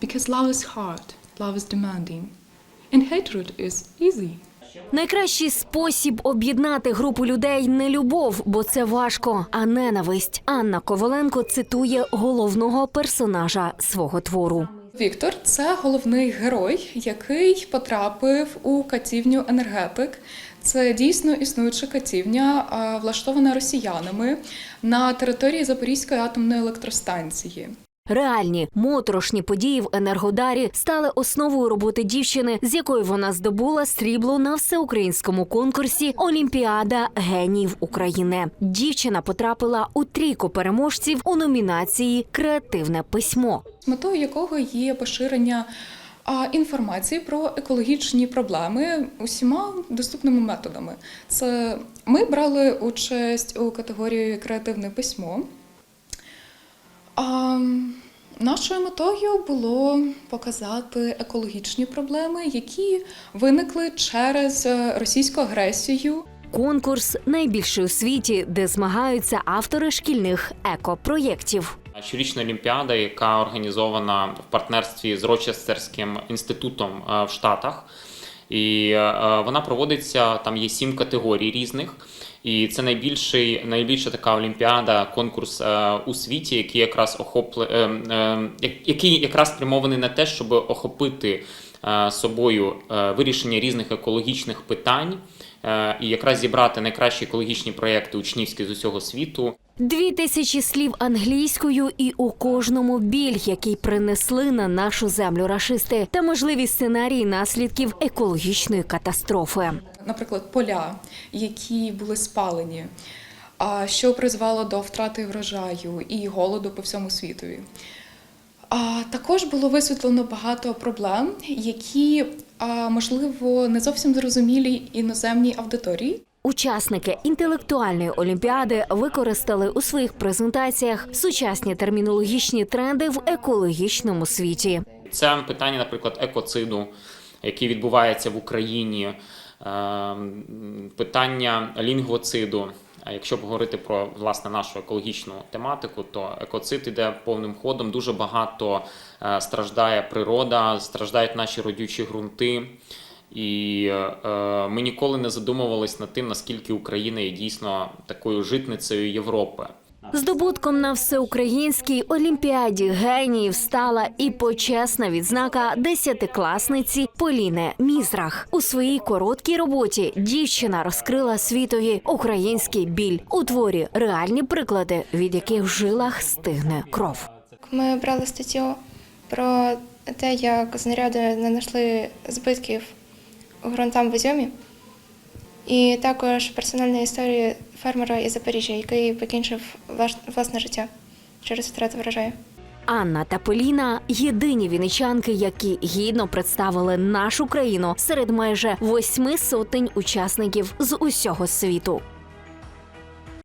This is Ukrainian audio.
Because love is hard, love is demanding, and hatred is easy. Найкращий спосіб об'єднати групу людей не любов, бо це важко, а ненависть. Анна Коваленко цитує головного персонажа свого твору. Віктор це головний герой, який потрапив у катівню енергетик. Це дійсно існуюча катівня, влаштована росіянами на території Запорізької атомної електростанції. Реальні моторошні події в Енергодарі стали основою роботи дівчини, з якої вона здобула срібло на всеукраїнському конкурсі Олімпіада геніїв України. Дівчина потрапила у трійку переможців у номінації Креативне письмо. метою якого є поширення інформації про екологічні проблеми усіма доступними методами. Це ми брали участь у категорії креативне письмо. Нашою метою було показати екологічні проблеми, які виникли через е, російську агресію Конкурс найбільший у світі, де змагаються автори шкільних екопроєктів. Щорічна олімпіада, яка організована в партнерстві з Рочестерським інститутом е, в Штатах. І е, вона проводиться, там є сім категорій різних. І це найбільший, найбільша така олімпіада, конкурс е, у світі, який якраз охопле, е, як- який якраз спрямований на те, щоб охопити е, собою вирішення різних екологічних питань і якраз зібрати найкращі екологічні проекти учнівські з усього світу. Дві тисячі слів англійською, і у кожному біль, який принесли на нашу землю рашисти, та можливі сценарії наслідків екологічної катастрофи. Наприклад, поля, які були спалені, що призвело до втрати врожаю і голоду по всьому світові. Також було висвітлено багато проблем, які, можливо, не зовсім зрозумілі іноземній аудиторії. Учасники інтелектуальної олімпіади використали у своїх презентаціях сучасні термінологічні тренди в екологічному світі. Це питання, наприклад, екоциду, який відбувається в Україні, питання лінгвоциду. А якщо говорити про власне нашу екологічну тематику, то екоцид іде повним ходом. Дуже багато е, страждає природа, страждають наші родючі ґрунти. І е, ми ніколи не задумувались над тим, наскільки Україна є дійсно такою житницею Європи. Здобутком на всеукраїнській олімпіаді геніїв стала і почесна відзнака десятикласниці Поліни Мізрах. У своїй короткій роботі дівчина розкрила світові український біль у творі реальні приклади, від яких в жилах стигне кров. Ми брали статтю про те, як знаряди не знайшли збитків ґрунтам в Ізюмі. І також персональна історія фермера із Запоріжжя, який покінчив власне життя через втрату врожаю. Анна та Поліна єдині віничанки, які гідно представили нашу країну серед майже восьми сотень учасників з усього світу.